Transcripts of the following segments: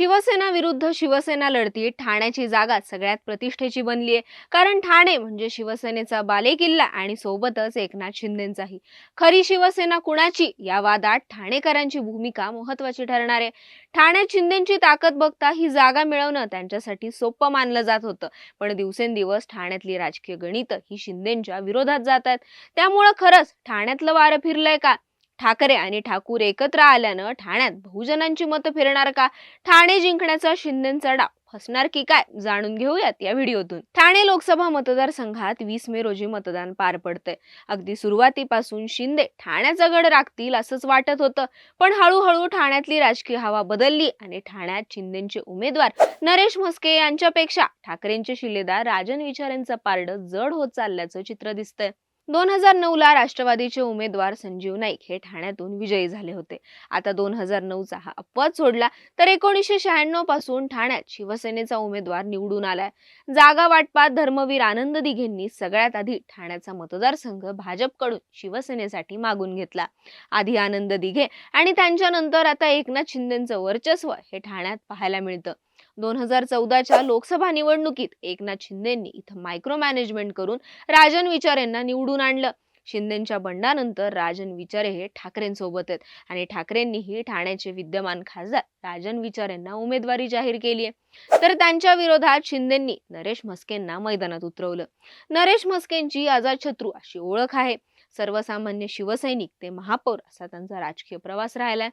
शिवसेना विरुद्ध शिवसेना लढती ठाण्याची जागा सगळ्यात प्रतिष्ठेची बनली आहे कारण ठाणे म्हणजे शिवसेनेचा बालेकिल्ला आणि सोबतच एकनाथ शिंदेचाही. खरी शिवसेना कुणाची? या वादात ठाणेकरांची भूमिका महत्वाची ठरणार आहे. ठाण्यात शिंदेची ताकद बघता ही जागा मिळवणं त्यांच्यासाठी सोपं मानलं जात होतं. पण दिवसेंदिवस ठाण्यातली राजकीय गणित ही शिंदेच्या विरोधात जात आहेत. त्यामुळं खरंच ठाण्यातलं वारं फिरलंय का? ठाकरे आणि ठाकूर एकत्र आल्यानं ठाण्यात बहुजनांची मतं फिरणार का? ठाणे जिंकण्याचा शिंदेचा डाव फसणार की काय? जाणून घेऊयात या व्हिडिओतून. ठाणे लोकसभा मतदारसंघात वीस मे रोजी मतदान पार पडतंय. अगदी सुरुवातीपासून शिंदे ठाण्याचा गड राखतील असंच वाटत होतं. पण हळूहळू ठाण्यातली राजकीय हवा बदलली आणि ठाण्यात शिंदेचे उमेदवार नरेश म्हस्के यांच्यापेक्षा ठाकरेंचे शिलेदार राजन विचारेंचं पारडं जड होत चालल्याचं चित्र दिसतंय. दोन हजार नऊला राष्ट्रवादीचे उमेदवार संजीव नाईक हे ठाण्यातून विजयी झाले होते. आता दोन हजार नऊचा हा अपवाद सोडला तर एकोणीसशे शहाण्णवपासून ठाण्यात शिवसेनेचा उमेदवार निवडून आलाय. जागा वाटपात धर्मवीर आनंद दिघेंनी सगळ्यात आधी ठाण्याचा मतदारसंघ भाजपकडून शिवसेनेसाठी मागून घेतला. आधी आनंद दिघे आणि त्यांच्यानंतर आता एकनाथ शिंदेचं वर्चस्व हे ठाण्यात पाहायला मिळतं. दोन हजार चौदाच्या लोकसभा निवडणुकीत एकनाथ शिंदेंनी इथं मायक्रो मॅनेजमेंट करून राजन विचार यांना निवडून आणलं. शिंदेच्या बंडानंतर राजन विचारे हे ठाकरेंसोबत आहेत आणि ठाकरेंनीही ठाण्याचे विद्यमान खासदार राजन विचार यांना उमेदवारी जाहीर केली आहे. तर त्यांच्या विरोधात शिंदेंनी नरेश म्हस्केंना मैदानात उतरवलं. नरेश म्हस्केंची आझादशत्रू अशी ओळख आहे. सर्वसामान्य शिवसैनिक ते महापौर असा त्यांचा राजकीय प्रवास राहिलाय.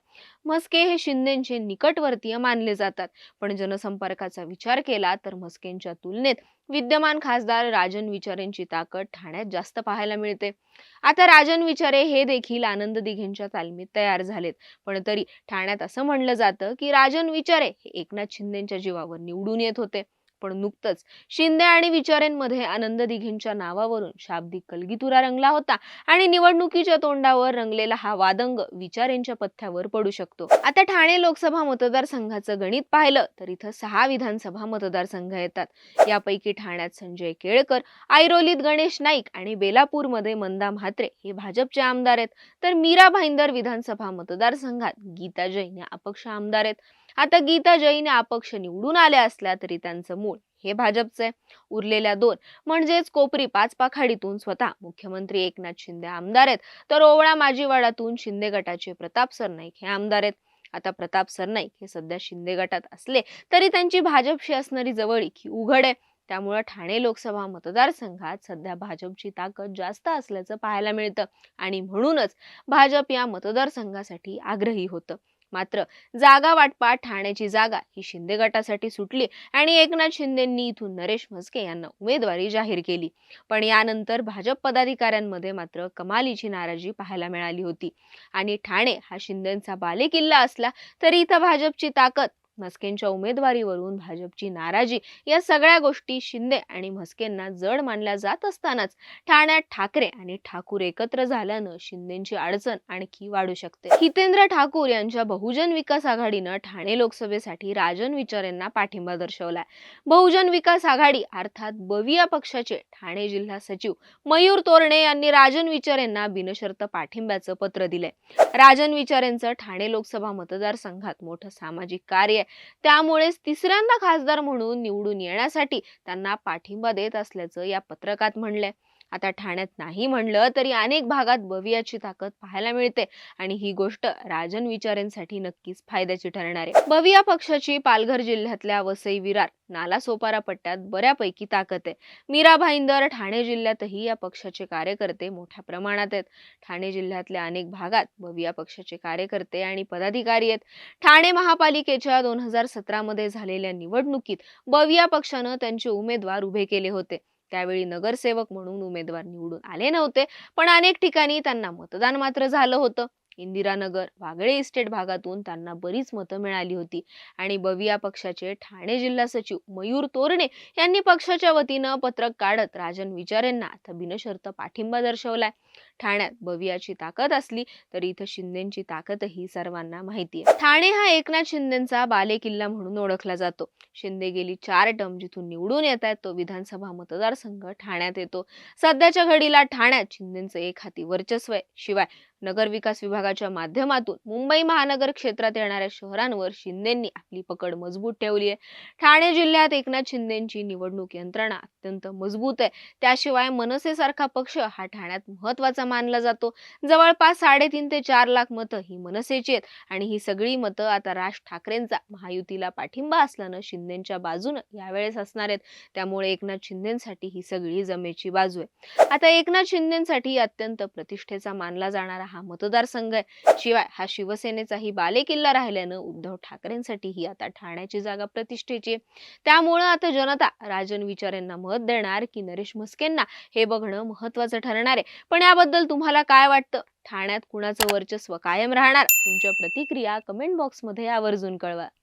म्हस्के हे शिंदेचे निकटवर्तीय मानले जातात. पण जनसंपर्काचा विचार केला तर म्हस्केंच्या तुलनेत विद्यमान खासदार राजन विचारेंची ताकद ठाण्यात जास्त पाहायला मिळते. आता राजन विचारे हे देखील आनंद दिघेंच्या तालमीत तयार झालेत. पण तरी ठाण्यात असं म्हणलं जातं की राजन विचारे हे एकनाथ शिंदेच्या जीवावर निवडून येत होते. पण नुकतंच शिंदे आणि विचारेंमध्ये आनंद दिघेंच्या नावावरून शाब्दिक कलगीतुरा रंगला होता आणि निवडणुकीच्या तोंडावर रंगलेला हा वादंग विचारेंच्या पथ्यावर पडू शकतो. आता ठाणे लोकसभा मतदारसंघाचं गणित पाहिलं तर इथं सहा विधानसभा मतदारसंघ येतात. यापैकी ठाण्यात संजय केळकर ऐरोलीत गणेश नाईक आणि बेलापूरमध्ये मंदा म्हात्रे हे भाजपचे आमदार आहेत. तर मीरा भाईंदर विधानसभा मतदारसंघात गीता जैन या अपक्ष आमदार आहेत. आता गीता जैन अपक्ष निवडून आल्या असल्या तरी त्यांचं मूळ हे भाजपचे उरलेल्या दोन म्हणजेच कोपरी पाच पाखाडीतून स्वतः मुख्यमंत्री एकनाथ शिंदे आमदार आहेत. तर ओवळा माजीवाडातून शिंदे गटाचे प्रताप सरनाईक हे आमदार आहेत. आता प्रताप सरनाईक हे सध्या शिंदे गटात असले तरी त्यांची भाजपशी असणारी जवळीक ही उघड आहे. त्यामुळं ठाणे लोकसभा मतदारसंघात सध्या भाजपची ताकद जास्त असल्याचं पाहायला मिळतं. आणि म्हणूनच भाजप या मतदारसंघासाठी आग्रही होतं. मात्र जागा वाटपा ठाण्याची जागा ही शिंदे गटासाठी सुटली आणि एकनाथ शिंदेंनी इथून नरेश म्हस्के यांना उमेदवारी जाहीर केली. पण यानंतर भाजप पदाधिकाऱ्यांमध्ये मात्र कमालीची नाराजी पाहायला मिळाली होती. आणि ठाणे हा शिंदेचा बालेकिल्ला असला तरी इथं भाजपची ताकद म्हस्केंच्या उमेदवारीवरून भाजपची नाराजी या सगळ्या गोष्टी शिंदे आणि म्हस्केंना जड मानल्या जात असतानाच ठाण्यात ठाकरे आणि ठाकूर एकत्र झाल्यानं शिंदेची अडचण आणखी वाढू शकते. हितेंद्र ठाकूर यांच्या बहुजन विकास आघाडीनं ठाणे लोकसभेसाठी राजन विचार यांना पाठिंबा दर्शवलाय. बहुजन विकास आघाडी अर्थात बविया पक्षाचे ठाणे जिल्हा सचिव मयूर तोरणे यांनी राजन विचार यांना बिनशर्त पाठिंब्याचं पत्र दिलंय. राजन विचार यांचं ठाणे लोकसभा मतदारसंघात मोठं सामाजिक कार्य त्यामुळेच तिसऱ्यांदा खासदार म्हणून निवडून येण्यासाठी त्यांना पाठिंबा देत असल्याचं या पत्रकात म्हणलंय आता ठाण्यात नाही म्हणलं तरी अनेक भागात बवियाची ताकद पाहायला मिळते आणि ही गोष्ट राजन विचारेंसाठी नक्कीच फायद्याची ठरणार आहे. बविया पक्षाची पालघर जिल्ह्यातल्या वसई विरार नालासोपारा पट्ट्यात बऱ्यापैकी ताकद आहे. मीरा भाईंदर ठाणे जिल्ह्यातही या पक्षाचे कार्यकर्ते मोठ्या प्रमाणात आहेत. ठाणे जिल्ह्यातल्या अनेक भागात बविया पक्षाचे कार्यकर्ते आणि पदाधिकारी आहेत. ठाणे महापालिकेच्या दोन हजार सतरामध्ये झालेल्या निवडणुकीत बविया पक्षानं त्यांचे उमेदवार उभे केले होते. त्यावेळी नगरसेवक म्हणून उमेदवार निवडून आले नव्हते पण अनेक ठिकाणी त्यांना मतदान मात्र झालं होतं. इंदिरानगर वागळे इस्टेट भागातून त्यांना बरीच मतं मिळाली होती. आणि बविया पक्षाचे ठाणे जिल्हा सचिव मयूर तोरणे यांनी पक्षाच्या वतीनं पत्रक काढत राजन विचारेंना आता बिनशर्त पाठिंबा दर्शवलाय. ठाण्यात बवियाची ताकद असली तरी इथं शिंदेची ताकदही सर्वांना माहिती आहे ठाणे हा एकनाथ शिंदेचा बालेकिल्ला म्हणून ओळखला जातो. शिंदे गेली चार टर्म जिथून निवडून येत आहेत तो विधानसभा मतदारसंघ ठाण्यात येतो. सध्याच्या घडीला ठाण्यात शिंदेचं एक हाती वर्चस्व आहे. शिवाय नगर विकास विभागाच्या माध्यमातून मुंबई महानगर क्षेत्रात येणाऱ्या शहरांवर शिंदेंनी आपली पकड मजबूत ठेवली आहे ठाणे जिल्ह्यात एकनाथ शिंदेंची निवडणूक यंत्रणा अत्यंत मजबूत आहे. त्याशिवाय मनसेसारखा पक्ष हा ठाण्यात महत्त्वाचा मानला जातो. जवळपास साडेतीन ते चार लाख मतं ही मनसेची आहेत आणि ही सगळी मतं आता राज ठाकरेंचा महायुतीला पाठिंबा असल्यानं शिंदेच्या बाजूनं यावेळेस असणार आहेत. त्यामुळे एकनाथ शिंदेसाठी ही सगळी जमेची बाजू आहे. आता एकनाथ शिंदेसाठी अत्यंत प्रतिष्ठेचा मानला जाणारा हा मतदारसंघ आहे. शिवाय हा शिवसेनेचाही बालेकिल्ला राहिल्यानं उद्धव ठाकरेंसाठी ही आता ठाण्याची जागा प्रतिष्ठेची आहे. त्यामुळं आता जनता राजन विचार यांना मत देणार की नरेश म्हस्केंना हे बघणं महत्वाचं ठरणार आहे. पण याबद्दल तुम्हाला काय वाटतं? ठाण्यात कुणाचं वर्चस्व कायम राहणार? तुमच्या प्रतिक्रिया कमेंट बॉक्समध्ये आवर्जून कळवा.